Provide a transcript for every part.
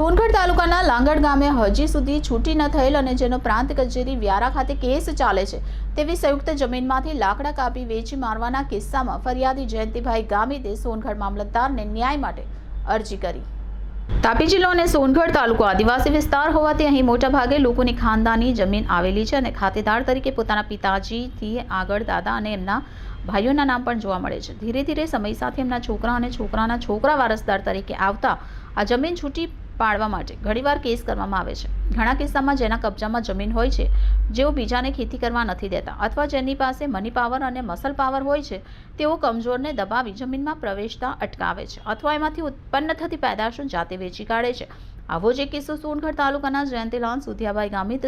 સોનગઢ તાલુકાના લાંગડ ગામે હજી સુધી છૂટી ન થયેલ અને જેનો પ્રાંત કચેરી વ્યારા ખાતે કેસ ચાલે છે, તેવી સંયુક્ત જમીનમાંથી લાકડા કાપી વેચી મારવાના કિસ્સામાં ફરિયાદી જયંતિભાઈ ગામિતે સોનગઢ મામલતદારને ન્યાય માટે અરજી કરી. તાપી જિલ્લો અને સોનગઢ તાલુકો આદિવાસી વિસ્તાર હોવાથી અહીં મોટાભાગે લોકોની ખાનદાની જમીન આવેલી છે અને ખાતેદાર તરીકે પોતાના પિતાજીથી આગળ દાદા અને એમના ભાઈઓના નામ પણ જોવા મળે છે. ધીરે ધીરે સમય સાથે એમના છોકરા અને છોકરાના છોકરા વારસદાર તરીકે આવતા આ જમીન છૂટી પાડવા માટે ઘણીવાર કેસ કરવામાં આવે છે. ઘણા કિસ્સામાં જેના કબજામાં જમીન હોય છે, જેઓ બીજાને ખેતી કરવા નથી દેતા અથવા જેની પાસે મની પાવર અને મસલ પાવર હોય છે, તેઓ કમજોરને દબાવી જમીનમાં પ્રવેશતા અટકાવે છે અથવા એમાંથી ઉત્પન્ન થતી પેદાશો જાતે વેચી કાઢે છે. આવો જ એક કિસ્સો સોનગઢ તાલુકાના જયંતિલાલ સુધિયાભાઈ ગામિત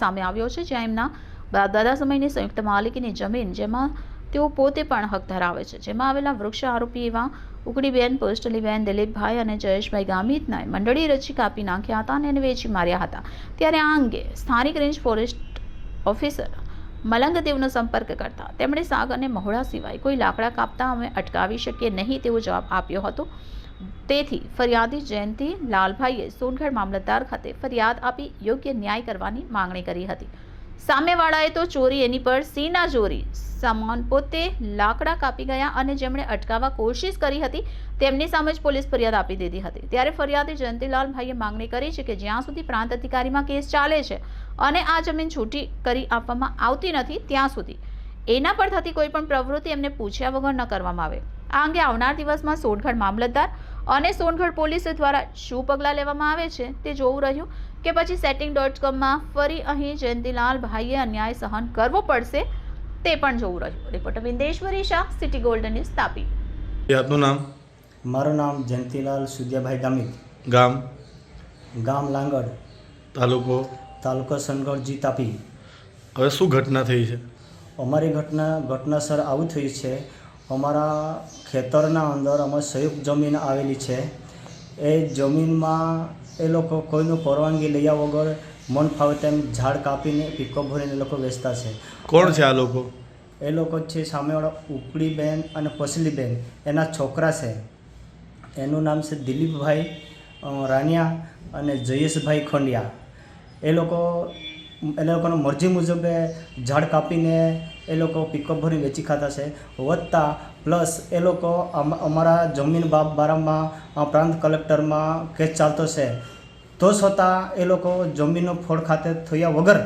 સામે આવ્યો છે, જ્યાં એમના દાદા સમયની સંયુક્ત માલિકીની જમીન, જેમાં તેઓ પોતે પણ હક ધરાવે છે. જેમાં આવેલા વૃક્ષ આરોપી એવા ઉકડીબેન, પોસ્ટલીબેન, દિલીપભાઈ અને જયેશભાઈ ગામિતના મંડળી રચી કાપી નાખ્યા હતા અને વેચી માર્યા હતા. ત્યારે આ અંગે સ્થાનિક રેન્જ ફોરેસ્ટ ઓફિસર મલંગદેવનો સંપર્ક કરતા તેમણે સાગ અને મહોડા સિવાય કોઈ લાકડા કાપતા અમે અટકાવી શકીએ નહીં તેવો જવાબ આપ્યો હતો. તેથી ફરિયાદી જયંતિ લાલભાઈએ સોનગઢ મામલતદાર ખાતે ફરિયાદ આપી યોગ્ય ન્યાય કરવાની માંગણી કરી હતી. સામેવાળાએ તો ચોરી એની પર સીના ચોરી. સામાન પોતે લાકડા કાપી ગયા અને જેમણે અટકાવવા કોશિશ કરી હતી, તેમની સામે જ પોલીસ ફરિયાદ આપી દીધી હતી. ત્યારે ફરિયાદી જયંતિલાલભાઈએ માગણી કરી છે કે જ્યાં સુધી પ્રાંત અધિકારીમાં કેસ ચાલે છે અને આ જમીન છૂટી કરી આપવામાં આવતી નથી, ત્યાં સુધી. એના પર થતી કોઈ પણ પ્રવૃત્તિ એમને પૂછ્યા વગર ન કરવામાં આવે. આ અંગે આવનાર દિવસમાં સોનગઢ મામલતદાર અને સોનગઢ પોલીસ દ્વારા શું પગલાં લેવામાં આવે છે તે જોવું રહ્યું. કે પછી સેટિંગ ડોટ કોમમાં ફરી અહીં જયંતિલાલ ભાઈએ અન્યાય સહન કરવો પડશે તે પણ જોવું રહ્યું. Reporter Vindeshwari Shah city golden news Tapi. આપનું નામ? મારું નામ જયંતિલાલ સુદ્યાભાઈ ગામિત. ગામ? ગામ લાંગડ. તાલુકો? તાલુકો સનગઢ જી તાપી. હવે શું ઘટના થઈ છે? અમારી ઘટના ઘટનાસર આવું થયું છે અમારા ખેતરના અંદર અમારી સંયુક્ત જમીન આવેલી છે. એ જમીનમાં એ લોકો કોઈનું પરવાનગી લઈયા વગર મન ફાવે તેમ ઝાડ કાપીને પિકો ભરીને એ લોકો વેચતા છે. કોણ છે આ લોકો? એ લોકો છે સામેવાળા ઉપડીબેન અને પસલીબેન. એના છોકરા છે. એનું નામ છે દિલીપભાઈ રાણિયા અને જયેશભાઈ ખંડિયા. એ લોકો એ લોકોનો મરજી મુજબ ઝાડ કાપીને એ લોકો પિકઅપ ભરી વેચી ખાતા છે. વધતા પ્લસ એ લોકો અમારા જમીન બાપ, બારામાં પ્રાંત કલેક્ટરમાં કેસ ચાલતો છે. તો છતાં એ લોકો જમીનનો ફોડ ખાતે થયા વગર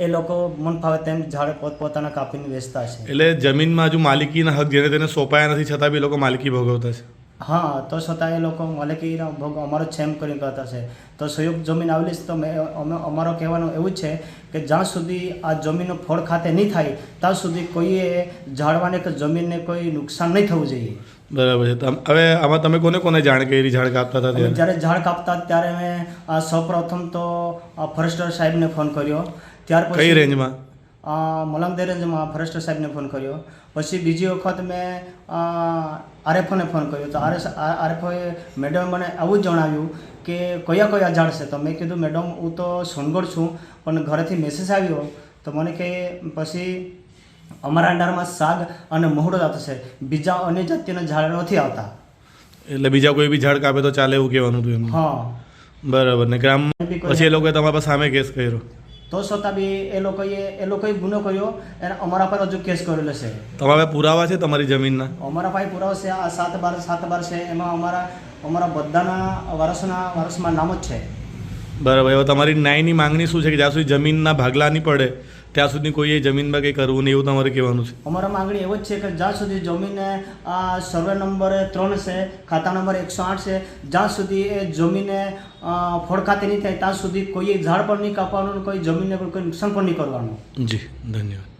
એ લોકો મન ફાવે તેમ ઝાડ પોતપોતાના કાપીને વેચતા છે. એટલે જમીનમાં હજુ માલિકીના હક જેને તેને સોંપાયા નથી, છતાં બી એ લોકો માલિકી ભોગવતા છે. હા તો છતાં એ લોકો માલિકીના ભોગ અમારો છેમ કરીને કરતા છે. તો સંયુક્ત જમીન આવેલી તો મેં અમે અમારો કહેવાનું એવું છે કે જ્યાં સુધી આ જમીનનો ફળ ખાતે નહીં થાય ત્યાં સુધી કોઈએ ઝાડવાને કે જમીનને કોઈ નુકસાન નહીં થવું જોઈએ. બરાબર છે. હવે આમાં તમે કોને કોને જાણ કરી ઝાડ કાપતા હતા જ્યારે ઝાડ કાપતા ત્યારે મેં આ સૌપ્રથમ તો આ ફોરેસ્ટર સાહેબને ફોન કર્યો. ત્યાર કઈ પછી રેન્જમાં મલંગ દેરેજમાં ફોરેસ્ટર સાહેબને ફોન કર્યો. પછી બીજી વખત મેં આરએફઓને ફોન કર્યો. તો આરએસ આરએફઓએ મેડમ મને આવું જ જણાવ્યું કે કયા કયા ઝાડ છે? તો મેં કીધું મેડમ હું તો સોનગઢ છું પણ ઘરેથી મેસેજ આવ્યો. તો મને કે પછી અમારા અંડારમાં શાક અને મહુડો છે. બીજા અન્ય જાતિના ઝાડ નથી આવતા. એટલે બીજા કોઈ બી ઝાડ કાપે તો ચાલે એવું કહેવાનું હતું એમ હા. બરાબર. ને ગ્રામ પછી એ લોકોએ તમારા પાસે સામે કેસ કર્યો? તો છતાં બી એ લોકોએ એ લોકોએ ગુનો કર્યો અને અમારા પર હજુ કેસ કરેલો છે. તમારા પુરાવા છે તમારી જમીનના? અમારા પાસે પુરાવા છે આ સાત બાર સાત બાર છે એમાં અમારા અમારા બધાના વારસના વારસમાં નામ જ છે. બરાબર હવે તમારી ન્યાયની માંગણી શું છે કે જ્યાં સુધી જમીનના ભાગલા નહીં પડે ત્યાં સુધી કોઈએ જમીનમાં કંઈ કરવું નહીં એવું તમારે કહેવાનું છે? અમારા માંગણી એવો જ છે કે જ્યાં સુધી જમીને આ સર્વે નંબર ત્રણ છે ખાતા નંબર એકસો આઠ છે જ્યાં સુધી એ જમીને ફોડખાતી નહીં થાય ત્યાં સુધી કોઈ ઝાડ પણ નહીં કાપવાનું કોઈ જમીનને પણ કોઈ નુકસાન પણ નહીં કરવાનું. જી ધન્યવાદ.